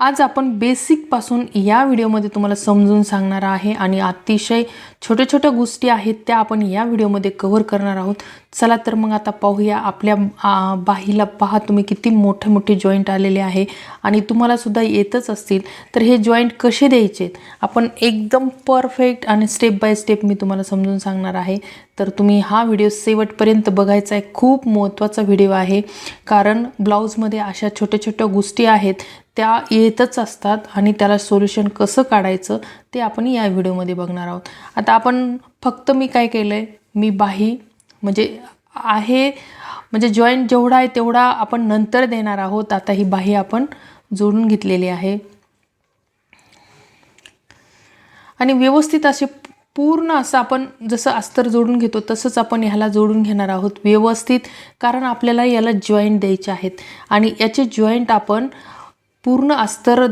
आज आपण बेसिकपासून या व्हिडिओमध्ये तुम्हाला समजून सांगणार आहे आणि अतिशय छोट्या छोट्या गोष्टी आहेत त्या आपण या व्हिडिओमध्ये कव्हर करणार आहोत. चला तर मग आता पाहूया आपल्या बाहीला पहा तुम्ही किती मोठे मोठे जॉईंट आलेले आहे आणि तुम्हालासुद्धा येतच असतील. तर हे जॉईंट कसे द्यायचे? आपण एकदम परफेक्ट आणि स्टेप बाय स्टेप मी तुम्हाला समजून सांगणार आहे. तर तुम्ही हा व्हिडिओ शेवटपर्यंत बघायचा आहे. खूप महत्त्वाचा व्हिडिओ आहे. कारण ब्लाऊजमध्ये अशा छोट्या छोट्या गोष्टी आहेत त्या येतच असतात आणि त्याला सोल्युशन कसं काढायचं ते आपण या व्हिडिओमध्ये बघणार आहोत. आता आपण फक्त मी काय केलं आहे मी बाही म्हणजे आहे म्हणजे जॉईंट जेवढा आहे तेवढा आपण नंतर देणार आहोत. आता ही बाही आपण जोडून घेतलेली आहे. आणि व्यवस्थित असे पूर्ण असं आपण जसं अस्तर जोडून घेतो तसंच आपण ह्याला जोडून घेणार आहोत व्यवस्थित कारण आपल्याला याला जॉईंट द्यायचे आहेत. आणि याचे जॉईंट आपण पूर्ण अस्तर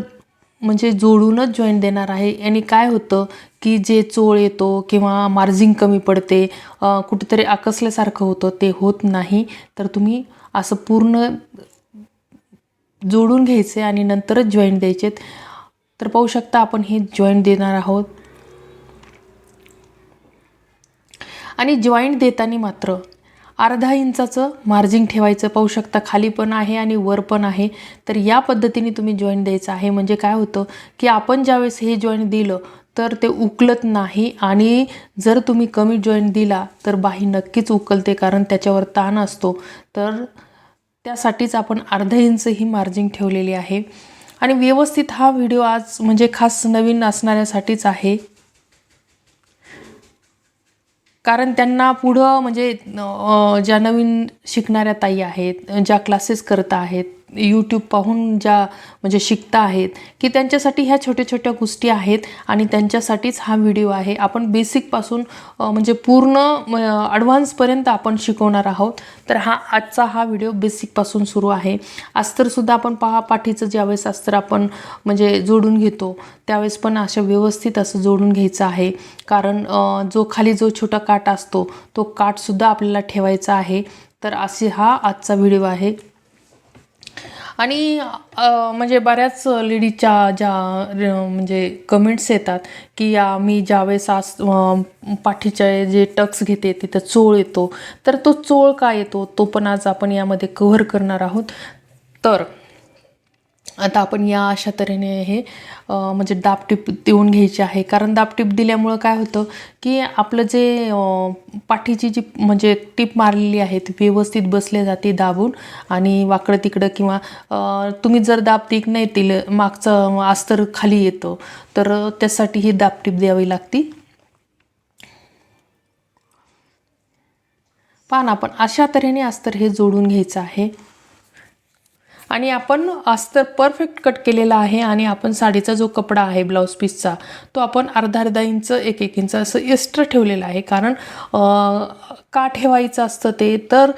म्हणजे जोडूनच जॉईंट देणार आहे. आणि काय होतं की जे चोळ येतो किंवा मार्जिंग कमी पडते कुठेतरी आकसल्यासारखं होतं ते होत नाही. तर तुम्ही असं पूर्ण जोडून घ्यायचे आणि नंतरच जॉईंट द्यायचे तर पाहू शकता आपण हे जॉईंट देणार आहोत. आणि जॉईंट देताना मात्र अर्धा इंचाचं मार्जिंग ठेवायचं. पाहू शकता खाली पण आहे आणि वर पण आहे. तर या पद्धतीने तुम्ही जॉईंट द्यायचं आहे. म्हणजे काय होतं की आपण ज्यावेळेस हे जॉईंट दिलं तर ते उकलत नाही. आणि जर तुम्ही कमी जॉईंट दिला तर बाही नक्कीच उकलते कारण त्याच्यावर ताण असतो. तर त्यासाठीच आपण अर्धा इंच ही मार्जिंग ठेवलेली आहे. आणि व्यवस्थित हा व्हिडिओ आज म्हणजे खास नवीन असणाऱ्यासाठीच आहे. कारण त्यांना पुढं म्हणजे ज्या नवीन शिकणाऱ्या ताई आहेत ज्या क्लासेस करत आहेत यूट्यूब पाहून ज्या म्हणजे शिकता आहेत की त्यांच्यासाठी ह्या छोट्या छोट्या गोष्टी आहेत आणि त्यांच्यासाठीच हा व्हिडिओ आहे. आपण बेसिकपासून म्हणजे पूर्ण ॲडव्हान्सपर्यंत आपण शिकवणार आहोत. तर हा आजचा हा व्हिडिओ बेसिकपासून सुरू आहे. अस्तरसुद्धा आपण पहा पाठीचं ज्यावेळेस अस्तर आपण म्हणजे जोडून घेतो त्यावेळेस पण असं व्यवस्थित असं जोडून घ्यायचं आहे. कारण जो खाली जो छोटा काट असतो तो काठसुद्धा आपल्याला ठेवायचा आहे. तर असे हा आजचा व्हिडिओ आहे. आणि म्हणजे बऱ्याच लेडीजच्या ज्या म्हणजे कमेंट्स येतात की या मी ज्यावेळेस आज पाठीचे जे टक्स घेते तिथं चोळ येतो. तर तो चोळ का येतो? तो पण आज आपण यामध्ये कव्हर करणार आहोत. तर आता आपण या अशा तऱ्हेने हे म्हणजे दाबटीप देऊन घ्यायची आहे. कारण दाबटीप दिल्यामुळं काय होतं की आपलं जे पाठीची जी म्हणजे टीप मारलेली आहे ती व्यवस्थित बसले जाते दाबून आणि वाकडं तिकडं किंवा तुम्ही जर दाब नाही दिलं मागचं अस्तर खाली येतं तर त्यासाठी ही दाबटीप द्यावी लागती. पहा ना आपण अशा तऱ्हेने अस्तर हे जोडून घ्यायचं आहे. आणि आपण अस्तर परफेक्ट कट केलेला आहे आणि आपण साडीचा जो कपडा आहे ब्लाऊज पीसचा तो आपण अर्धा अर्धा इंच एक एक इंच असं एक्स्ट्रा ठेवलेलं आहे. कारण का ठेवायचं असतं ते? तर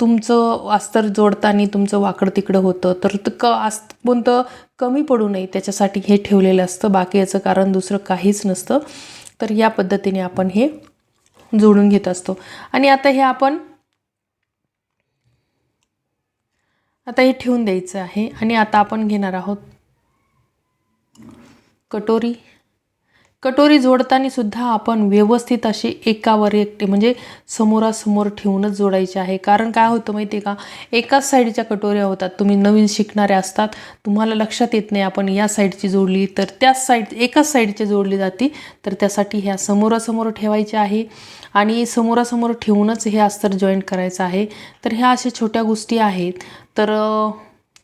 तुमचं अस्तर जोडताना तुमचं वाकडं तिकडं होतं. तर क अस कोणतं कमी पडू नये त्याच्यासाठी हे ठेवलेलं असतं. बाकी याचं कारण दुसरं काहीच नसतं. तर या पद्धतीने आपण हे जोडून घेत असतो. आणि आता हे आपण आता हे ठेवून द्यायचं आहे आणि आता आपण घेणार आहोत कटोरी. कटोरी जोडताना सुद्धा आपण व्यवस्थित अशी एकावर एक म्हणजे समोरासमोर ठेवूनच जोडायचे आहे. कारण काय होतं माहिती आहे का? एकाच साईडच्या कटोऱ्या होतात. तुम्ही नवीन शिकणारे असतात. तुम्हाला लक्षात येत नाही आपण या साईडची जोडली तर त्याच साईड एकाच साईडची जोडली जाते. तर त्यासाठी ह्या समोरासमोर ठेवायचे आहे. आणि समोरासमोर ठेवूनच हे अस्तर जॉईंट करायचं आहे. तर ह्या अशा छोट्या गोष्टी आहेत. तर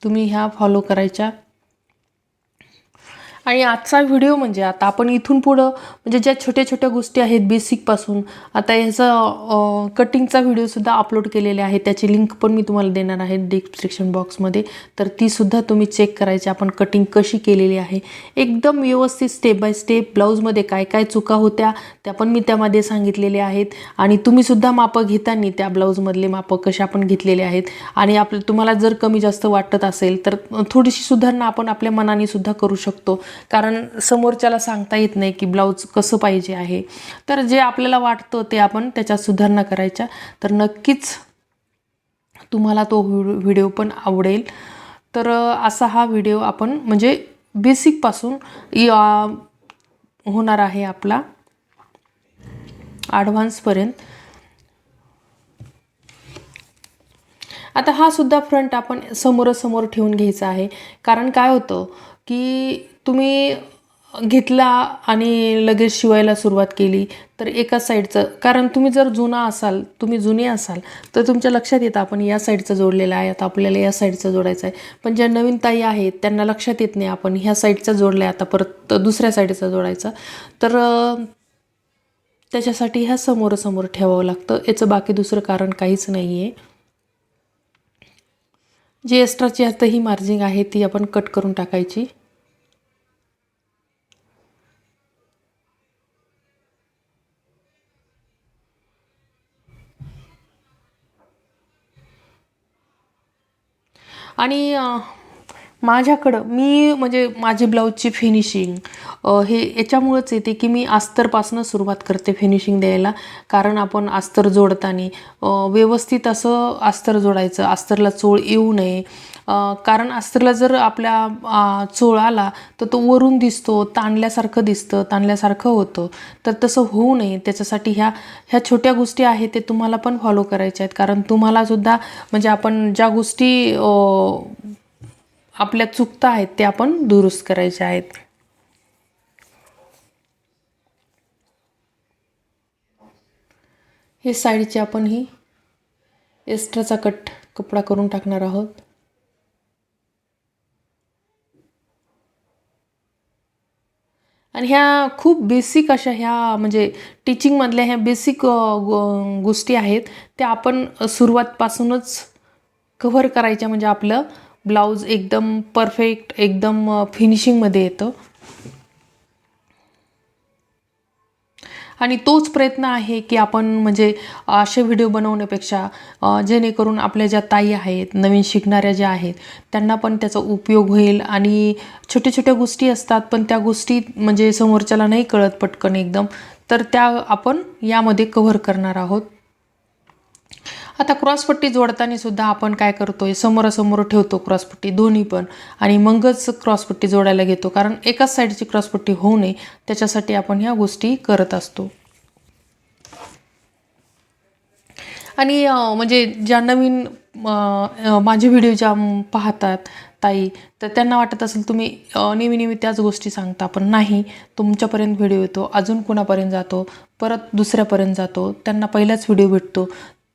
तुम्ही ह्या फॉलो करायच्या. आणि आजचा व्हिडिओ म्हणजे आता आपण इथून पुढं म्हणजे ज्या छोट्या छोट्या गोष्टी आहेत बेसिकपासून आता ह्याचा कटिंगचा व्हिडिओसुद्धा अपलोड केलेले आहे त्याची लिंक पण मी तुम्हाला देणार आहे डिस्क्रिप्शन बॉक्समध्ये तर तीसुद्धा तुम्ही चेक करायची. आपण कटिंग कशी केलेली आहे. एकदम व्यवस्थित स्टेप बाय स्टेप ब्लाऊजमध्ये काय काय चुका होत्या त्या पण मी त्यामध्ये सांगितलेल्या आहेत. आणि तुम्हीसुद्धा मापं घेताना त्या ब्लाऊजमधले मापं कशा आपण घेतलेले आहेत. आणि आपलं तुम्हाला जर कमी जास्त वाटत असेल तर थोडीशी सुधारणा आपण आपल्या मनाने सुद्धा करू शकतो. कारण समोरच्याला सांगता येत नाही की ब्लाऊज कसं पाहिजे आहे. तर जे आपल्याला वाटतं ते आपण त्याच्यात सुधारणा करायच्या. तर नक्कीच तुम्हाला तो व्हिडिओ पण आवडेल. तर असा हा व्हिडिओ आपण म्हणजे बेसिकपासून होणार आहे आपला. ॲडव्हान्सपर्यंत आता हा सुद्धा फ्रंट आपण समोरासमोर ठेवून घ्यायचा आहे. कारण काय होतं की तुम्ही घेतला आणि लगेच शिवायला सुरुवात केली तर एका साईडचं कारण तुम्ही जर जुना असाल तुम्ही जुने असाल तर तुमच्या लक्षात येतं आपण या साईडचं जोडलेलं आहे आता आपल्याला या साईडचं जोडायचं आहे. पण ज्या नवीन ताई आहेत त्यांना लक्षात येत नाही आपण ह्या साईडचा जोडला आहे आता परत दुसऱ्या साईडचा जोडायचा. तर त्याच्यासाठी ह्या समोरासमोर ठेवावं लागतं. याचं बाकी दुसरं कारण काहीच नाही आहे जी एक्स्ट्राची आता ही मार्जिंग आहे ती आपण कट करून टाकायची. आणि माझ्याकडं मी म्हणजे माझी ब्लाऊजची फिनिशिंग हे याच्यामुळंच येते की मी अस्तरपासनं सुरुवात करते फिनिशिंग द्यायला. कारण आपण अस्तर जोडताना व्यवस्थित असं अस्तर जोडायचं अस्तरला चोळ येऊ नये. कारण अस्तरला जर आपल्या चोळ आला तर तो वरून दिसतो ताणल्यासारखं दिसतं ताणल्यासारखं होतं. तर तसं होऊ नये. त्याच्यासाठी ह्या ह्या छोट्या गोष्टी आहेत ते तुम्हाला पण फॉलो करायच्या आहेत. कारण तुम्हालासुद्धा म्हणजे आपण ज्या गोष्टी आपल्या चुकता आहेत ते आपण दुरुस्त करायच्या आहेत. हे साईडची आपण ही एक्स्ट्राचा कट कपडा करून टाकणार आहोत. आणि ह्या खूप बेसिक अशा ह्या म्हणजे टीचिंगमधल्या ह्या बेसिक गोष्टी आहेत त्या आपण सुरुवातपासूनच कव्हर करायच्या. म्हणजे आपलं ब्लाऊज एकदम परफेक्ट एकदम फिनिशिंगमध्ये येतं. आणि तोच प्रयत्न आहे की आपण म्हणजे असे व्हिडिओ बनवण्यापेक्षा जेणेकरून आपल्या ज्या ताई आहेत नवीन शिकणाऱ्या ज्या आहेत त्यांना पण त्याचा उपयोग होईल. आणि छोट्या छोट्या गोष्टी असतात पण त्या गोष्टी म्हणजे समोरच्याला नाही कळत पटकन एकदम. तर त्या आपण यामध्ये कव्हर करणार आहोत. आता क्रॉसपट्टी जोडताना सुद्धा आपण काय करतोय? समोरासमोर ठेवतो क्रॉसपट्टी दोन्ही पण. आणि मगच क्रॉसपट्टी जोडायला घेतो. कारण एकाच साईडची क्रॉसपट्टी होऊ नये त्याच्यासाठी आपण ह्या गोष्टी करत असतो. आणि म्हणजे ज्या नवीन माझे व्हिडिओ ज्या पाहतात ताई तर त्यांना वाटत असेल तुम्ही नेहमी नेहमी त्याच गोष्टी सांगता. पण नाही तुमच्यापर्यंत व्हिडिओ येतो अजून कुणापर्यंत जातो परत दुसऱ्यापर्यंत जातो त्यांना पहिलाच व्हिडिओ भेटतो.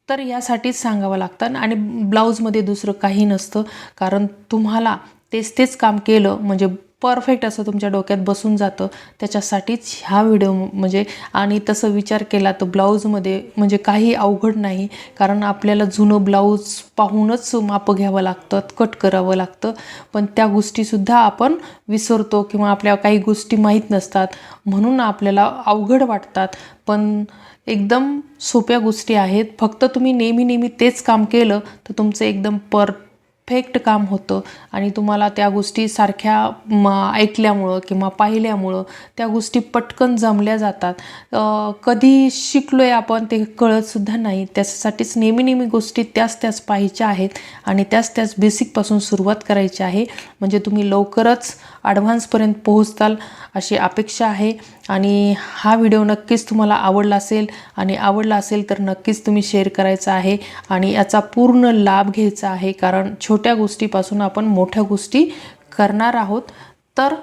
तर यासाठीच सांगावं लागतं. आणि ब्लाऊजमध्ये दुसरं काही नसतं. कारण तुम्हाला तेच तेच काम केलं म्हणजे परफेक्ट असं तुमच्या डोक्यात बसून जातं. त्याच्यासाठीच ह्या व्हिडिओ म्हणजे आणि तसं विचार केला तर ब्लाऊजमध्ये म्हणजे काही अवघड नाही. कारण आपल्याला जुनं ब्लाऊज पाहूनच मापं घ्यावं लागतं कट करावं लागतं. पण त्या गोष्टीसुद्धा आपण विसरतो किंवा आपल्या काही गोष्टी माहीत नसतात. म्हणून आपल्याला अवघड वाटतात. पण एकदम सोप्या गोष्टी आहेत. फक्त तुम्ही नेहमी नेहमी तेच काम केलं तर तुमचं एकदम पर परफेक्ट काम होतं आणि तुम्हाला त्या गोष्टी सारख्या म ऐकल्यामुळं किंवा पाहिल्यामुळं त्या गोष्टी पटकन जमल्या जातात. कधी शिकलो आहे आपण ते कळतसुद्धा नाही. त्याच्यासाठीच नेहमी नेहमी गोष्टी त्याच त्याच पाहायच्या आहेत आणि त्याच त्याच बेसिकपासून सुरुवात करायची आहे. म्हणजे तुम्ही लवकरच ॲडव्हान्सपर्यंत पोहोचताल अशी अपेक्षा आहे. आणि हा व्हिडिओ नक्कीच तुम्हाला आवडला असेल आणि आवडला असेल तर नक्कीच तुम्ही शेअर करायचा आहे आणि याचा पूर्ण लाभ घ्यायचा आहे. कारण छोट्या गोष्टीपासून आपण मोठ्या गोष्टी करणार आहोत. तर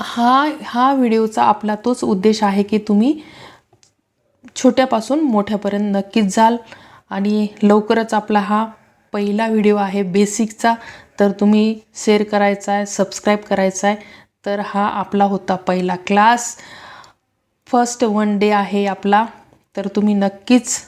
हा हा व्हिडिओचा आपला तोच उद्देश आहे की तुम्ही छोट्यापासून मोठ्यापर्यंत नक्कीच जाल. आणि लवकरच आपला हा पहिला व्हिडिओ आहे बेसिकचा तर तुम्ही शेअर करायचा आहे सबस्क्राईब करायचा आहे. तर हा आपला होता पहिला क्लास. फर्स्ट वन डे आहे आपला. तर तुम्ही नक्कीच